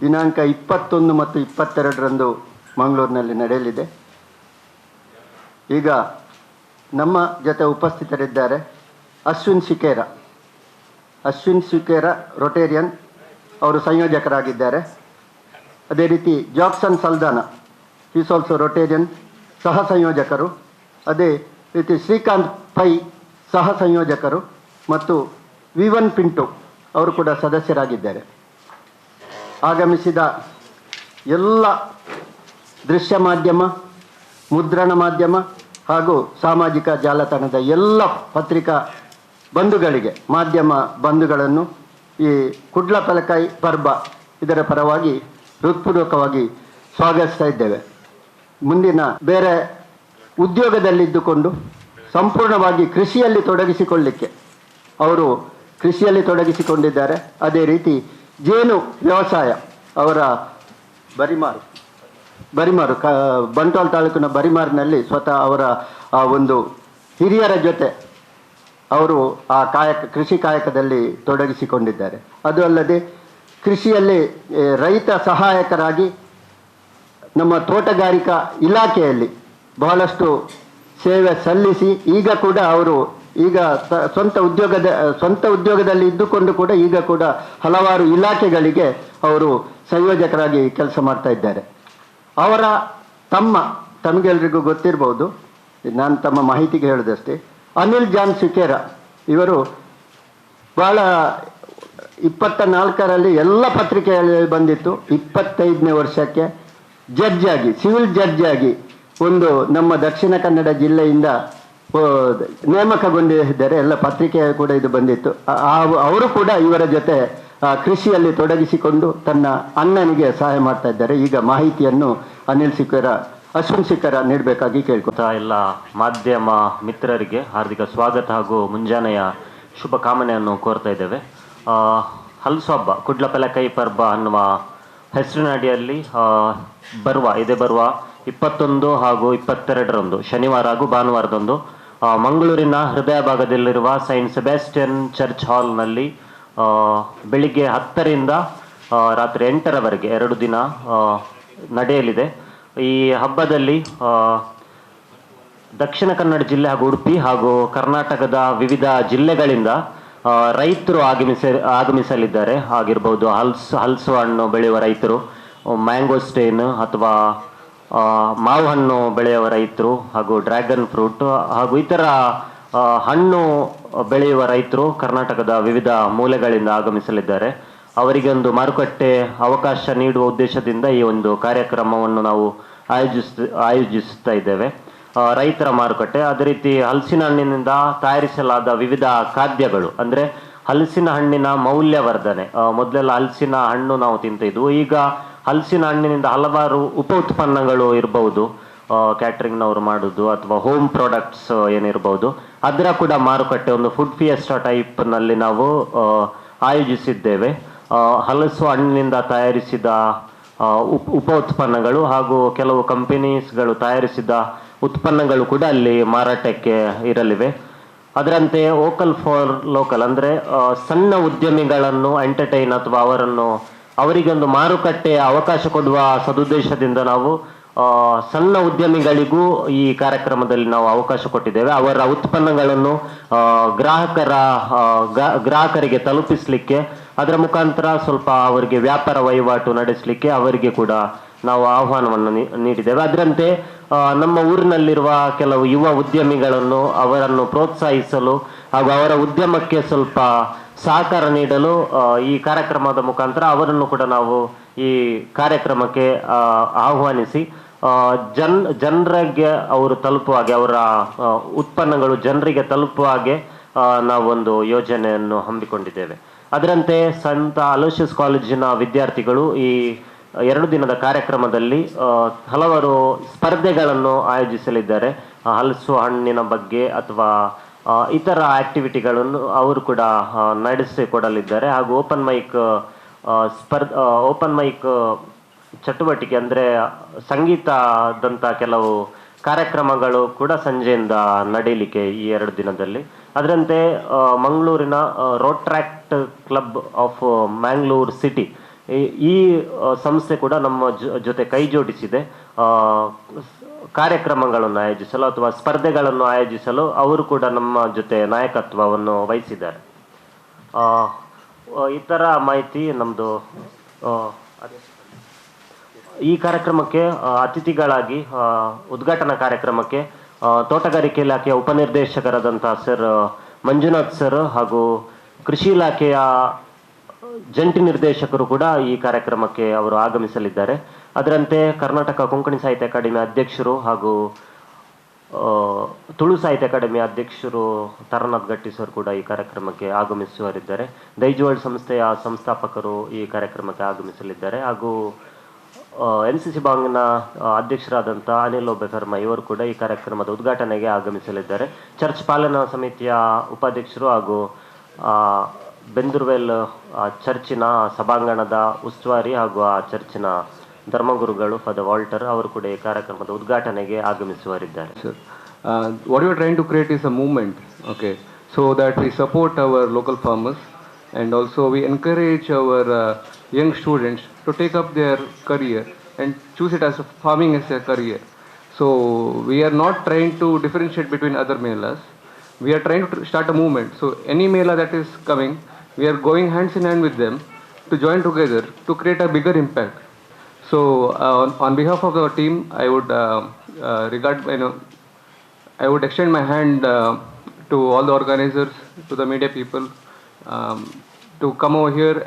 ದಿನಾಂಕ ಇಪ್ಪತ್ತೊಂದು ಮತ್ತು ಇಪ್ಪತ್ತೆರಡರಂದು ಮಂಗಳೂರಿನಲ್ಲಿ ನಡೆಯಲಿದೆ. ಈಗ ನಮ್ಮ ಜೊತೆ ಉಪಸ್ಥಿತರಿದ್ದಾರೆ ಅಶ್ವಿನ್ ಶಿಕೇರ ಅಶ್ವಿನ್ ಶಿಕೇರ ರೊಟೇರಿಯನ್ ಅವರು ಸಂಯೋಜಕರಾಗಿದ್ದಾರೆ. ಅದೇ ರೀತಿ Jackson Saldanha is also Rotarian ಸಹ ಸಂಯೋಜಕರು. ಅದೇ ರೀತಿ ಶ್ರೀಕಾಂತ್ ಪೈ, ಸಹ ಸಂಯೋಜಕರು. ಮತ್ತು ವಿವನ್ ಪಿಂಟು ಅವರು ಕೂಡ ಸದಸ್ಯರಾಗಿದ್ದಾರೆ. ಆಗಮಿಸಿದ ಎಲ್ಲ ದೃಶ್ಯ ಮಾಧ್ಯಮ, ಮುದ್ರಣ ಮಾಧ್ಯಮ ಹಾಗೂ ಸಾಮಾಜಿಕ ಜಾಲತಾಣದ ಎಲ್ಲ ಪತ್ರಿಕಾ ಬಂಧುಗಳಿಗೆ, ಮಾಧ್ಯಮ ಬಂಧುಗಳನ್ನು ಈ ಕುಡ್ಲ ಪಲಕಾಯಿ ಪರ್ಬ ಇದರ ಪರವಾಗಿ ಹೃತ್ಪೂರ್ವಕವಾಗಿ ಸ್ವಾಗತಿಸ್ತಾ ಇದ್ದೇವೆ. ಮುಂದಿನ ಬೇರೆ ಉದ್ಯೋಗದಲ್ಲಿದ್ದುಕೊಂಡು ಸಂಪೂರ್ಣವಾಗಿ ಕೃಷಿಯಲ್ಲಿ ತೊಡಗಿಸಿಕೊಳ್ಳಿಕ್ಕೆ ಅವರು ಕೃಷಿಯಲ್ಲಿ ತೊಡಗಿಸಿಕೊಂಡಿದ್ದಾರೆ. ಅದೇ ರೀತಿ ಜೇನು ವ್ಯವಸಾಯ ಅವರ ಬರಿಮಾರು ಬರಿಮಾರು, ಕ, ಬಂಟ್ವಾಳ ತಾಲೂಕಿನ ಬರಿಮಾರಿನಲ್ಲಿ ಸ್ವತಃ ಅವರ, ಆ, ಒಂದು ಹಿರಿಯರ ಜೊತೆ ಅವರು ಆ ಕಾಯಕ, ಕೃಷಿ ಕಾಯಕದಲ್ಲಿ ತೊಡಗಿಸಿಕೊಂಡಿದ್ದಾರೆ. ಅದು ಅಲ್ಲದೆ ಕೃಷಿಯಲ್ಲಿ ರೈತ ಸಹಾಯಕರಾಗಿ ನಮ್ಮ ತೋಟಗಾರಿಕಾ ಇಲಾಖೆಯಲ್ಲಿ ಬಹಳಷ್ಟು ಸೇವೆ ಸಲ್ಲಿಸಿ ಈಗ ಕೂಡ ಅವರು ಈಗ ಸ್ವಂತ ಉದ್ಯೋಗದ, ಸ್ವಂತ ಉದ್ಯೋಗದಲ್ಲಿ ಇದ್ದುಕೊಂಡು ಕೂಡ ಈಗ ಕೂಡ ಹಲವಾರು ಇಲಾಖೆಗಳಿಗೆ ಅವರು ಸಂಯೋಜಕರಾಗಿ ಕೆಲಸ ಮಾಡ್ತಾ ಇದ್ದಾರೆ. ಅವರ ತಮ್ಮ, ತಮಗೆಲ್ರಿಗೂ ಗೊತ್ತಿರಬಹುದು ನಾನು ತಮ್ಮ ಮಾಹಿತಿಗೆ ಹೇಳೋದಷ್ಟೇ. ಅನಿಲ್ ಜಾನ್ ಸಿಕೇರ ಇವರು ಬಹಳ ಇಪ್ಪತ್ತ ನಾಲ್ಕರಲ್ಲಿ ಎಲ್ಲ ಪತ್ರಿಕೆಗಳಲ್ಲಿ ಬಂದಿತ್ತು. ಇಪ್ಪತ್ತೈದನೇ ವರ್ಷಕ್ಕೆ ಜಡ್ಜ್ ಆಗಿ, ಸಿವಿಲ್ ಜಡ್ಜ್ ಆಗಿ ಒಂದು ನಮ್ಮ ದಕ್ಷಿಣ ಕನ್ನಡ ಜಿಲ್ಲೆಯಿಂದ ನೇಮಕಗೊಂಡಿದ್ದಾರೆ ಎಲ್ಲ ಪತ್ರಿಕೆ ಕೂಡ ಇದು ಬಂದಿತ್ತು. ಅವರು ಕೂಡ ಇವರ ಜೊತೆ ಕೃಷಿಯಲ್ಲಿ ತೊಡಗಿಸಿಕೊಂಡು ತನ್ನ ಅಣ್ಣನಿಗೆ ಸಹಾಯ ಮಾಡ್ತಾ ಇದ್ದಾರೆ. ಈಗ ಮಾಹಿತಿಯನ್ನು ಅನಿಲ್ ಸಿಕ್ಕರ ಅಶ್ವಿನ್ ಸಿಕ್ಕರ ನೀಡಬೇಕಾಗಿ ಕೇಳ್ಕೊತಾ ಎಲ್ಲ ಮಾಧ್ಯಮ ಮಿತ್ರರಿಗೆ ಹಾರ್ದಿಕ ಸ್ವಾಗತ ಹಾಗೂ ಮುಂಜಾನೆಯ ಶುಭ ಕಾಮನೆಯನ್ನು ಕೋರ್ತಾ ಇದ್ದೇವೆ. ಹಲಸು ಹಬ್ಬ ಕುಡ್ಲಪೆಲಕೈ ಪರ್ಬ ಅನ್ನುವ ಹೆಸರಿನಡಿಯಲ್ಲಿ ಬರುವ, ಇದೇ ಬರುವ ಇಪ್ಪತ್ತೊಂದು ಹಾಗೂ ಇಪ್ಪತ್ತೆರಡರಂದು, ಶನಿವಾರ ಹಾಗೂ ಭಾನುವಾರದಂದು ಮಂಗಳೂರಿನ ಹೃದಯ ಭಾಗದಲ್ಲಿರುವ ಸೈಂಟ್ ಸೆಬಾಸ್ಟಿಯನ್ ಚರ್ಚ್ ಹಾಲ್ನಲ್ಲಿ ಬೆಳಿಗ್ಗೆ ಹತ್ತರಿಂದ ರಾತ್ರಿ ಎಂಟರವರೆಗೆ, ಎರಡು ದಿನ ನಡೆಯಲಿದೆ. ಈ ಹಬ್ಬದಲ್ಲಿ ದಕ್ಷಿಣ ಕನ್ನಡ ಜಿಲ್ಲೆ ಹಾಗೂ ಉಡುಪಿ ಹಾಗೂ ಕರ್ನಾಟಕದ ವಿವಿಧ ಜಿಲ್ಲೆಗಳಿಂದ ರೈತರು ಆಗಮಿಸ, ಆಗಮಿಸಲಿದ್ದಾರೆ. ಆಗಿರ್ಬೋದು ಹಲ್ಸ್ ಹಲಸು ಹಣ್ಣು ಬೆಳೆಯುವ ರೈತರು ಮ್ಯಾಂಗೋಸ್ಟೇನ್ ಅಥವಾ ಮಾವು ಹಣ್ಣು ಬೆಳೆಯುವ ರೈತರು ಹಾಗೂ ಡ್ರ್ಯಾಗನ್ ಫ್ರೂಟ್ ಹಾಗೂ ಇತರ ಹಣ್ಣು ಬೆಳೆಯುವ ರೈತರು ಕರ್ನಾಟಕದ ವಿವಿಧ ಮೂಲೆಗಳಿಂದ ಆಗಮಿಸಲಿದ್ದಾರೆ. ಅವರಿಗೆ ಒಂದು ಮಾರುಕಟ್ಟೆ ಅವಕಾಶ ನೀಡುವ ಉದ್ದೇಶದಿಂದ ಈ ಒಂದು ಕಾರ್ಯಕ್ರಮವನ್ನು ನಾವು ಆಯೋಜಿಸ್ ಆಯೋಜಿಸ್ತಾ ಇದ್ದೇವೆ. ರೈತರ ಮಾರುಕಟ್ಟೆ, ಅದೇ ರೀತಿ ಹಲಸಿನ ಹಣ್ಣಿನಿಂದ ತಯಾರಿಸಲಾದ ವಿವಿಧ ಖಾದ್ಯಗಳು, ಅಂದರೆ ಹಲಸಿನ ಹಣ್ಣಿನ ಮೌಲ್ಯವರ್ಧನೆ. ಮೊದಲೆಲ್ಲ ಹಲಸಿನ ಹಣ್ಣು ನಾವು ತಿಂತಿದ್ವು, ಈಗ ಹಲಸಿನ ಹಣ್ಣಿನಿಂದ ಹಲವಾರು ಉಪ ಉತ್ಪನ್ನಗಳು ಇರಬಹುದು ಕ್ಯಾಟ್ರಿಂಗ್ನವರು ಮಾಡೋದು ಅಥವಾ ಹೋಮ್ ಪ್ರಾಡಕ್ಟ್ಸ್ ಏನಿರಬಹುದು. ಅದರ ಕೂಡ ಮಾರುಕಟ್ಟೆ, ಒಂದು ಫುಡ್ ಫಿಯೆಸ್ಟಾ ಟೈಪ್ನಲ್ಲಿ ನಾವು ಆಯೋಜಿಸಿದ್ದೇವೆ. ಹಲಸು ಹಣ್ಣಿನಿಂದ ತಯಾರಿಸಿದ ಉಪ ಉತ್ಪನ್ನಗಳು ಹಾಗೂ ಕೆಲವು ಕಂಪನೀಸ್ಗಳು ತಯಾರಿಸಿದ ಉತ್ಪನ್ನಗಳು ಕೂಡ ಅಲ್ಲಿ ಮಾರಾಟಕ್ಕೆ ಇರಲಿವೆ. ಅದರಂತೆ ವೋಕಲ್ ಫಾರ್ ಲೋಕಲ್ ಅಂದರೆ ಸಣ್ಣ ಉದ್ಯಮಿಗಳನ್ನು ಎಂಟರ್ಟೈನ್ ಅಥವಾ ಅವರನ್ನು ಅವರಿಗೊಂದು ಮಾರುಕಟ್ಟೆ ಅವಕಾಶ ಕೊಡುವ ಸದುದ್ದೇಶದಿಂದ ನಾವು ಸಣ್ಣ ಉದ್ಯಮಿಗಳಿಗೂ ಈ ಕಾರ್ಯಕ್ರಮದಲ್ಲಿ ನಾವು ಅವಕಾಶ ಕೊಟ್ಟಿದ್ದೇವೆ. ಅವರ ಉತ್ಪನ್ನಗಳನ್ನು ಗ್ರಾಹಕರ ಗ್ರಾಹಕರಿಗೆ ತಲುಪಿಸಲಿಕ್ಕೆ, ಅದರ ಮುಖಾಂತರ ಸ್ವಲ್ಪ ಅವರಿಗೆ ವ್ಯಾಪಾರ ವಹಿವಾಟು ನಡೆಸಲಿಕ್ಕೆ ಅವರಿಗೆ ಕೂಡ ನಾವು ಆಹ್ವಾನವನ್ನು ನೀಡಿದ್ದೇವೆ. ಅದರಂತೆ ನಮ್ಮ ಊರಿನಲ್ಲಿರುವ ಕೆಲವು ಯುವ ಉದ್ಯಮಿಗಳನ್ನು ಅವರನ್ನು ಪ್ರೋತ್ಸಾಹಿಸಲು ಹಾಗೂ ಅವರ ಉದ್ಯಮಕ್ಕೆ ಸ್ವಲ್ಪ ಸಹಕಾರ ನೀಡಲು ಈ ಕಾರ್ಯಕ್ರಮದ ಮುಖಾಂತರ ಅವರನ್ನು ಕೂಡ ನಾವು ಈ ಕಾರ್ಯಕ್ರಮಕ್ಕೆ ಆಹ್ವಾನಿಸಿ ಜನ್, ಜನರಿಗೆ ಅವರು ತಲುಪುವ ಹಾಗೆ, ಅವರ ಉತ್ಪನ್ನಗಳು ಜನರಿಗೆ ತಲುಪುವ ಹಾಗೆ ನಾವೊಂದು ಯೋಜನೆಯನ್ನು ಹಮ್ಮಿಕೊಂಡಿದ್ದೇವೆ. ಅದರಂತೆ ಸಂತ ಅಲೋಷಿಯಸ್ ಕಾಲೇಜಿನ ವಿದ್ಯಾರ್ಥಿಗಳು ಈ ಎರಡು ದಿನದ ಕಾರ್ಯಕ್ರಮದಲ್ಲಿ ಹಲವಾರು ಸ್ಪರ್ಧೆಗಳನ್ನು ಆಯೋಜಿಸಲಿದ್ದಾರೆ. ಹಲಸು ಹಣ್ಣಿನ ಬಗ್ಗೆ ಅಥವಾ ಇತರ ಆಕ್ಟಿವಿಟಿಗಳನ್ನು ಅವರು ಕೂಡ ನಡೆಸಿಕೊಡಲಿದ್ದಾರೆ. ಹಾಗೂ ಓಪನ್ ಮೈಕ್ ಸ್ಪರ್ಧ ಓಪನ್ ಮೈಕ್ ಚಟುವಟಿಕೆ ಅಂದರೆ ಸಂಗೀತದಂಥ ಕೆಲವು ಕಾರ್ಯಕ್ರಮಗಳು ಕೂಡ ಸಂಜೆಯಿಂದ ನಡೀಲಿಕ್ಕೆ ಈ ಎರಡು ದಿನದಲ್ಲಿ. ಅದರಂತೆ ಮಂಗಳೂರಿನ Rotaract club of Mangalore city ಈ- ಸಂಸ್ಥೆ ಕೂಡ ನಮ್ಮ ಜೊತೆ ಕೈ ಜೋಡಿಸಿದೆ ಕಾರ್ಯಕ್ರಮಗಳನ್ನು ಆಯೋಜಿಸಲು ಅಥವಾ ಸ್ಪರ್ಧೆಗಳನ್ನು ಆಯೋಜಿಸಲು ಅವರು ಕೂಡ ನಮ್ಮ ಜೊತೆ ನಾಯಕತ್ವವನ್ನು ವಹಿಸಿದ್ದಾರೆ. ಥರ ಮಾಹಿತಿ ನಮ್ಮದು ಈ ಕಾರ್ಯಕ್ರಮಕ್ಕೆ ಅತಿಥಿಗಳಾಗಿ ಉದ್ಘಾಟನಾ ಕಾರ್ಯಕ್ರಮಕ್ಕೆ ತೋಟಗಾರಿಕೆ ಇಲಾಖೆಯ ಉಪನಿರ್ದೇಶಕರಾದಂಥ ಸರ್ ಮಂಜುನಾಥ್ ಸರ್ ಹಾಗೂ ಕೃಷಿ ಇಲಾಖೆಯ ಜಂಟಿ ನಿರ್ದೇಶಕರು ಕೂಡ ಈ ಕಾರ್ಯಕ್ರಮಕ್ಕೆ ಅವರು ಆಗಮಿಸಲಿದ್ದಾರೆ. ಅದರಂತೆ ಕರ್ನಾಟಕ ಕೊಂಕಣಿ ಸಾಹಿತ್ಯ ಅಕಾಡೆಮಿ ಅಧ್ಯಕ್ಷರು ಹಾಗೂ ತುಳು ಸಾಹಿತ್ಯ ಅಕಾಡೆಮಿ ಅಧ್ಯಕ್ಷರು ತರನಾಥ್ ಗಟ್ಟಿ ಸರ್ ಕೂಡ ಈ ಕಾರ್ಯಕ್ರಮಕ್ಕೆ ಆಗಮಿಸುವರಿದ್ದಾರೆ ದೈಜುವಾಳ್ ಸಂಸ್ಥೆಯ ಸಂಸ್ಥಾಪಕರು ಈ ಕಾರ್ಯಕ್ರಮಕ್ಕೆ ಆಗಮಿಸಲಿದ್ದಾರೆ. ಹಾಗೂ ಎನ್ ಸಿ ಸಿ ಬಾಂಗ್ನ ಅಧ್ಯಕ್ಷರಾದಂಥ ಅನಿಲ್ ಒಬ್ಬೆಕರ್ಮ ಇವರು ಕೂಡ ಈ ಕಾರ್ಯಕ್ರಮದ ಉದ್ಘಾಟನೆಗೆ ಆಗಮಿಸಲಿದ್ದಾರೆ. ಚರ್ಚ್ ಪಾಲನಾ ಸಮಿತಿಯ ಉಪಾಧ್ಯಕ್ಷರು ಹಾಗೂ ಬೆಂದೂರ್ವೆಲ್ ಚರ್ಚಿನ ಸಭಾಂಗಣದ ಉಸ್ತುವಾರಿ ಹಾಗೂ ಆ ಚರ್ಚಿನ ಧರ್ಮಗುರುಗಳು ಫಾದರ್ ವಾಲ್ಟರ್ ಅವರು ಕೂಡ ಈ ಕಾರ್ಯಕ್ರಮದ ಉದ್ಘಾಟನೆಗೆ ಆಗಮಿಸುವರಿದ್ದಾರೆ sir what you train to create is a movement okay so that so support we support farmers local also we also we young students to take up their career and choose it as a farming as a career. So we are not trying to differentiate between other melas. We are trying to start a movement. So any mela that is coming, we are going hands in hand with them to join together to create a bigger impact. So uh, on, behalf of our team, I would uh, uh, regard, you know, I would extend my hand uh, to all the organizers, to the media people, um, to come over here